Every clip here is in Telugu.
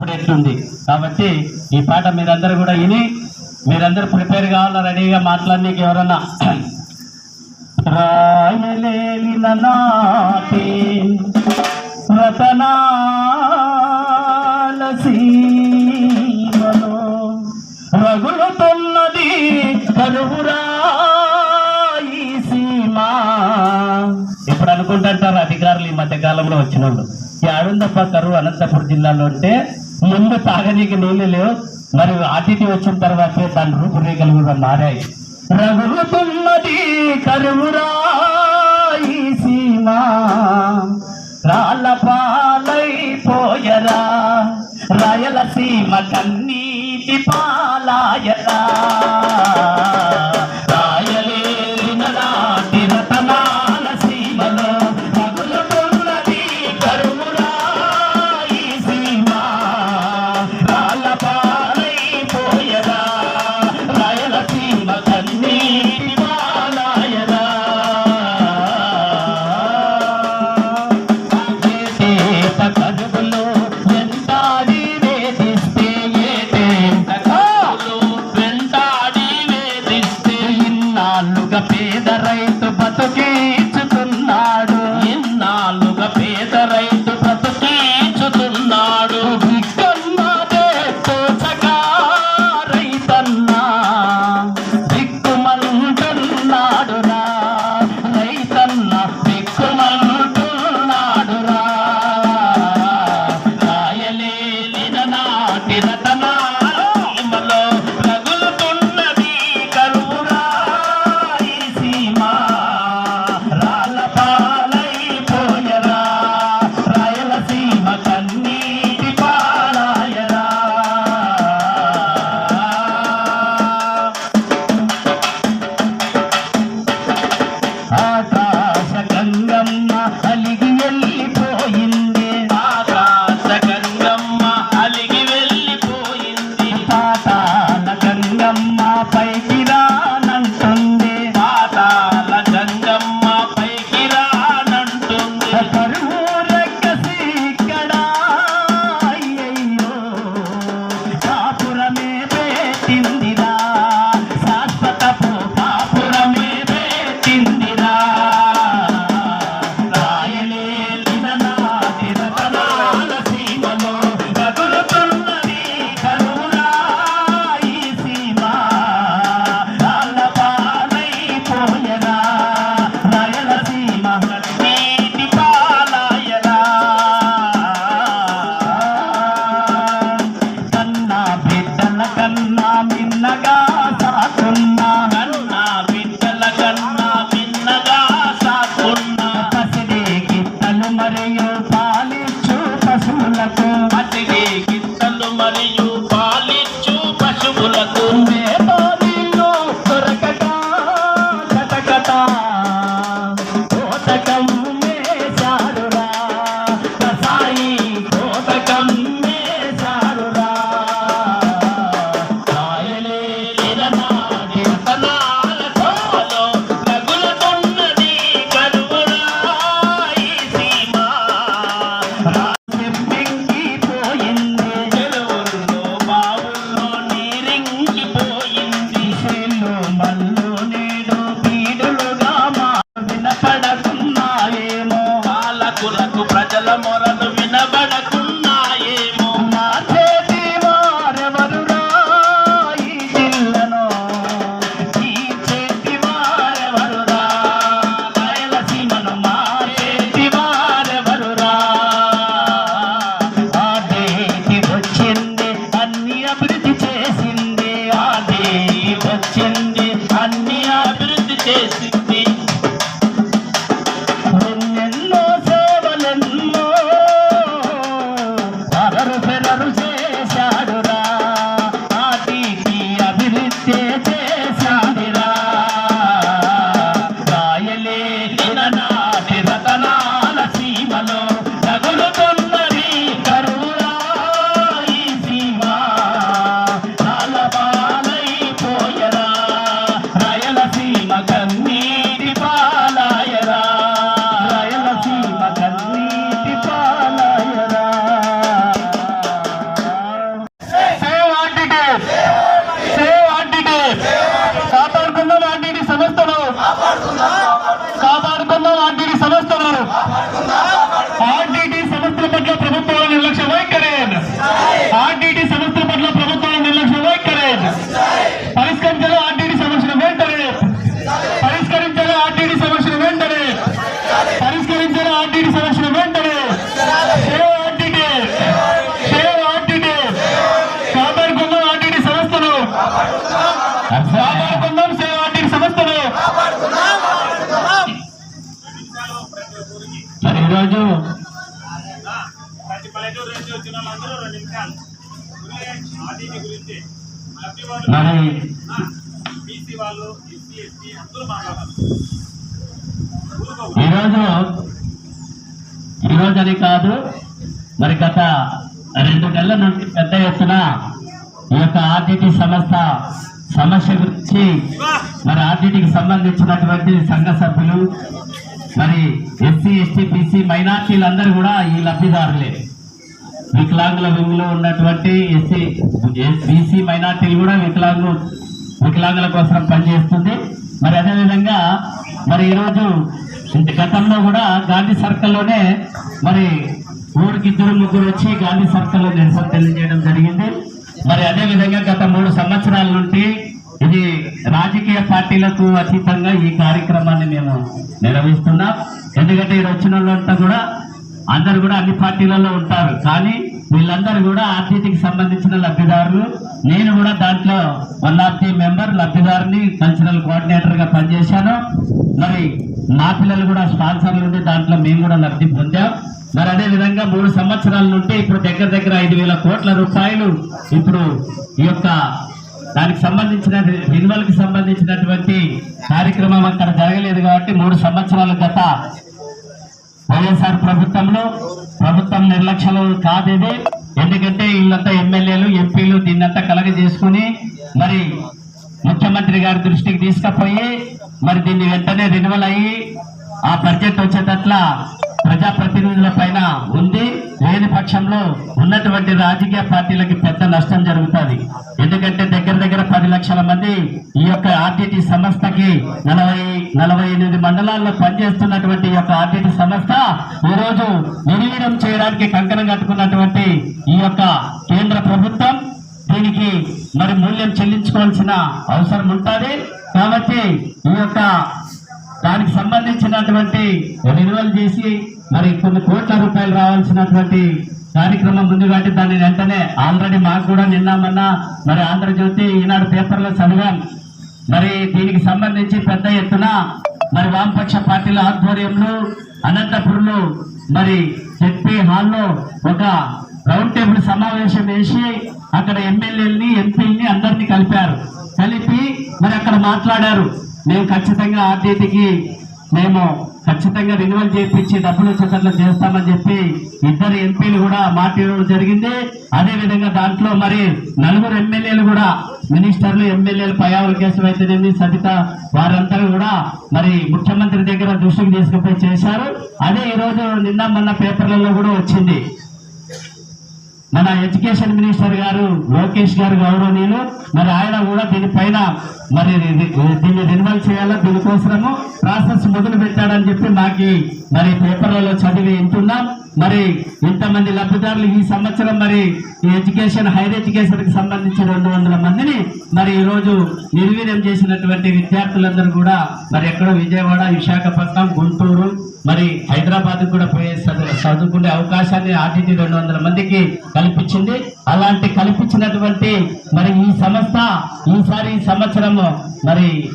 ఉంది కాబట్టి ఈ పాట మీరందరూ కూడా విని మీరందరూ ప్రిపేర్ కావాలా రెడీగా మాట్లాడడానికి ఎవరన్నా? రాయలేలిన నాటి ఇప్పుడు అనుకుంటుంటారు అధికారులు ఈ మధ్యకాలంలో వచ్చిన వాళ్ళు ఈ అరుందప్ప కరువు అనంతపురం జిల్లాలో ఉంటే ముందు తాగనీకి నీళ్ళు లేవు మరి అతిథి వచ్చిన తర్వాతే దాని రూపురేఖలు కూడా మారాయి. రఘుతున్నది కరువురాయి సీమా రాళ్ళ రాయలసీమ కన్నీటి పాలాయరా. பாட்டு నిమిషాలు ఆర్టీటీ గురించి లబ్ధి వాళ్ళు మరి ఈరోజు ఈరోజు అని కాదు మరి గత రెండు నెలల నుండి పెద్ద ఎత్తున ఈ యొక్క ఆర్టీటీ సంస్థ సమస్య గురించి మరి ఆర్టీటీకి సంబంధించినటువంటి సంఘ సభ్యులు మరి ఎస్సీ ఎస్టీ బీసీ మైనార్టీలందరూ కూడా ఈ లబ్ధిదారులే. వికలాంగుల వింగ్లో ఉన్నటువంటి ఎస్సీ బీసీ మైనార్టీలు కూడా వికలాంగు వికలాంగుల కోసం పనిచేస్తుంది. మరి అదేవిధంగా మరి ఈరోజు గతంలో కూడా గాంధీ సర్కిల్లోనే మరి ఊరికి ఇద్దరు ముగ్గురు వచ్చి గాంధీ సర్కిల్లో నిరసన తెలియజేయడం జరిగింది. మరి అదే విధంగా గత మూడు సంవత్సరాల నుండి ఇది రాజకీయ పార్టీలకు అతీతంగా ఈ కార్యక్రమాన్ని మేము నిర్వహిస్తున్నాం. ఎందుకంటే ఇక్కడ వచ్చిన వాళ్ళంతా కూడా అందరు కూడా అన్ని పార్టీలలో ఉంటారు. కానీ వీళ్ళందరూ కూడా ఆర్టీటీకి సంబంధించిన లబ్ధిదారులు. నేను కూడా దాంట్లో వన్ ఆఫ్ ది మెంబర్ లబ్ధిదారుని కల్చరల్ కోఆర్డినేటర్గా పనిచేశాను. మరి మా పిల్లలు కూడా స్పాన్సర్లు ఉండి దాంట్లో మేము కూడా లబ్ధి పొందాం. మరి అదే విధంగా మూడు సంవత్సరాల నుండి ఇప్పుడు దగ్గర దగ్గర ఐదు వేల కోట్ల రూపాయలు ఇప్పుడు ఈ యొక్క దానికి సంబంధించిన రెన్యువల్కి సంబంధించినటువంటి కార్యక్రమం అక్కడ జరగలేదు కాబట్టి మూడు సంవత్సరాల గత వైఎస్ఆర్ ప్రభుత్వంలో ప్రభుత్వం నిర్లక్ష్యం కాదు ఇది ఎందుకంటే వీళ్ళంతా ఎమ్మెల్యేలు ఎంపీలు దీన్నంతా కలగ చేసుకుని మరి ముఖ్యమంత్రి గారి దృష్టికి తీసుకుపోయి మరి దీన్ని వెంటనే రెన్యువల్ అయ్యి ఆ బడ్జెట్ వచ్చేటట్ల ప్రజాప్రతినిధుల పైన ఉంది. లేని పక్షంలో ఉన్నటువంటి రాజకీయ పార్టీలకి పెద్ద నష్టం జరుగుతుంది. ఎందుకంటే దగ్గర దగ్గర పది లక్షల మంది ఈ యొక్క ఆర్టీటీ సంస్థకి నలభై నలభై ఎనిమిది మండలాల్లో పనిచేస్తున్నటువంటి ఈ యొక్క ఆర్టీటీ సంస్థ ఈరోజు రోజు నిర్వీర్యం చేయడానికి కంకణం కట్టుకున్నటువంటి ఈ యొక్క కేంద్ర ప్రభుత్వం దీనికి మరి మూల్యం చెల్లించుకోవాల్సిన అవసరం ఉంటుంది. కాబట్టి ఈ యొక్క దానికి సంబంధించినటువంటి రెన్యువల్ చేసి మరి కొన్ని కోట్ల రూపాయలు రావాల్సినటువంటి కార్యక్రమం ఉంది కాబట్టి దాన్ని వెంటనే ఆల్రెడీ మాకు కూడా నిన్నామన్నా మరి ఆంధ్రజ్యోతి ఈనాడు పేపర్లో చదివాం. మరి దీనికి సంబంధించి పెద్ద ఎత్తున మరి వామపక్ష పార్టీల ఆధ్వర్యంలో అనంతపురంలో మరి చెప్పి హాల్లో ఒక రౌండ్ టేబుల్ సమావేశం వేసి అక్కడ ఎమ్మెల్యేలని ఎంపీలని అందరినీ కలిపారు. కలిపి మరి అక్కడ మాట్లాడారు. మేము ఖచ్చితంగా ఆర్టీటీకి మేము ఖచ్చితంగా రెన్యువల్ చేయించి డబ్బులు వచ్చేటట్లు చేస్తామని చెప్పి ఇద్దరు ఎంపీలు కూడా మాట్లాడడం జరిగింది. అదే విధంగా దాంట్లో మరి నలుగురు ఎమ్మెల్యేలు కూడా మినిస్టర్లు ఎమ్మెల్యేలు పయావుల కేసు అయితేనేమి సబిత వారందరూ కూడా మరి ముఖ్యమంత్రి దగ్గర దృష్టికి తీసుకుపోయి చేశారు. అదే ఈరోజు నిన్న మొన్న పేపర్లలో కూడా వచ్చింది. మన ఎడ్యుకేషన్ మినిస్టర్ గారు లోకేష్ గారు గౌరవనీయులు మరి ఆయన కూడా దీనిపైన మరి దీన్ని రెన్యువల్ చేయాలా? దీనికోసము ప్రాసెస్ మొదలు పెట్టాడని చెప్పి మాకి మరి పేపర్లలో చదివి వింటున్నాం. మరి ఇంతమంది లబ్ధిదారులు ఈ సంవత్సరం మరి ఈ ఎడ్యుకేషన్ హైర్ ఎడ్యుకేషన్కి సంబంధించి రెండు వందల మందిని మరి ఈ రోజు నిర్వీర్యం చేసినటువంటి విద్యార్థులందరూ కూడా మరి ఎక్కడో విజయవాడ విశాఖపట్నం గుంటూరు మరి హైదరాబాద్ కూడా పోయే చదువు- చదువుకునే అవకాశాన్ని ఆర్టీటీ రెండు వందల మందికి కల్పించింది. అలాంటి కల్పించినటువంటి మరి ఈ సంస్థ ఈసారి ఈ సంవత్సరము మరి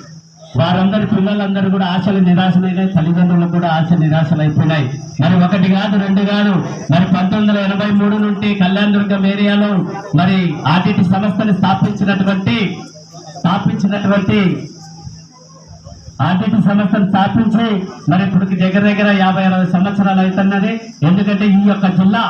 వారందరి పిల్లలందరూ కూడా ఆశలు నిరాశలైనాయి. తల్లిదండ్రులకు కూడా ఆశ నిరాశలు అయిపోయినాయి మరి ఒకటి కాదు రెండు కాదు. మరి పంతొమ్మిది వందల ఎనభై మూడు నుండి కళ్యాణదుర్గం ఏరియాలో మరి ఆర్టీటీ సంస్థని స్థాపించినటువంటి స్థాపించినటువంటి ఆర్థిక సంస్థను స్థాపించి మరి ఇప్పుడు దగ్గర దగ్గర యాభై అరవై సంవత్సరాలు అవుతున్నది. ఎందుకంటే ఈ యొక్క జిల్లా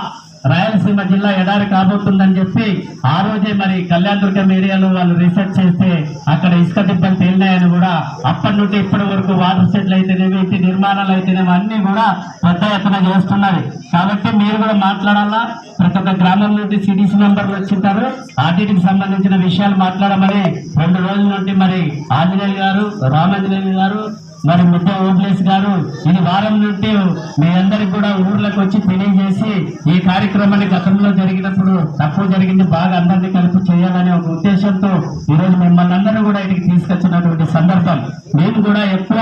రాయలసీమ జిల్లా ఎడారి కాబోతుందని చెప్పి ఆ రోజే మరి కళ్యాణదుర్గం ఏరియాలో వాళ్ళు రీసెర్చ్ చేస్తే అక్కడ ఇసుక దిబ్బలు తేలినాయని కూడా అప్పటి నుండి ఇప్పటి వరకు వాటర్ షెడ్లు అయితేనేమి ఇంటి నిర్మాణాలు అయితేనేమి అన్ని కూడా పెద్ద ఎత్తున చేస్తున్నది కాబట్టి మీరు కూడా మాట్లాడాలా? ప్రతి ఒక్క గ్రామం నుండి సిటీసీ మెంబర్లు వచ్చింటారు. ఆర్టీటీకి సంబంధించిన విషయాలు మాట్లాడమని రెండు రోజుల నుండి మరి ఆంజనేయులు గారు రామాంజనేయులు గారు మరి ముద్ద ఓబ్లేస్ గారు ఈ వారం నుండి మీ అందరికి కూడా ఊర్లకు వచ్చి తెలియజేసి ఈ కార్యక్రమాన్ని గతంలో జరిగినప్పుడు తక్కువ జరిగింది బాగా అందరినీ కలిపి చేయాలనే ఒక ఉద్దేశంతో ఈరోజు మిమ్మల్ని అందరూ కూడా ఇక్కడికి తీసుకొచ్చినటువంటి సందర్భం. మేము కూడా ఎక్కువ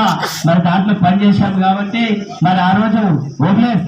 మరి దాంట్లో పనిచేశాం కాబట్టి మరి ఆ రోజు ఓబ్లేస్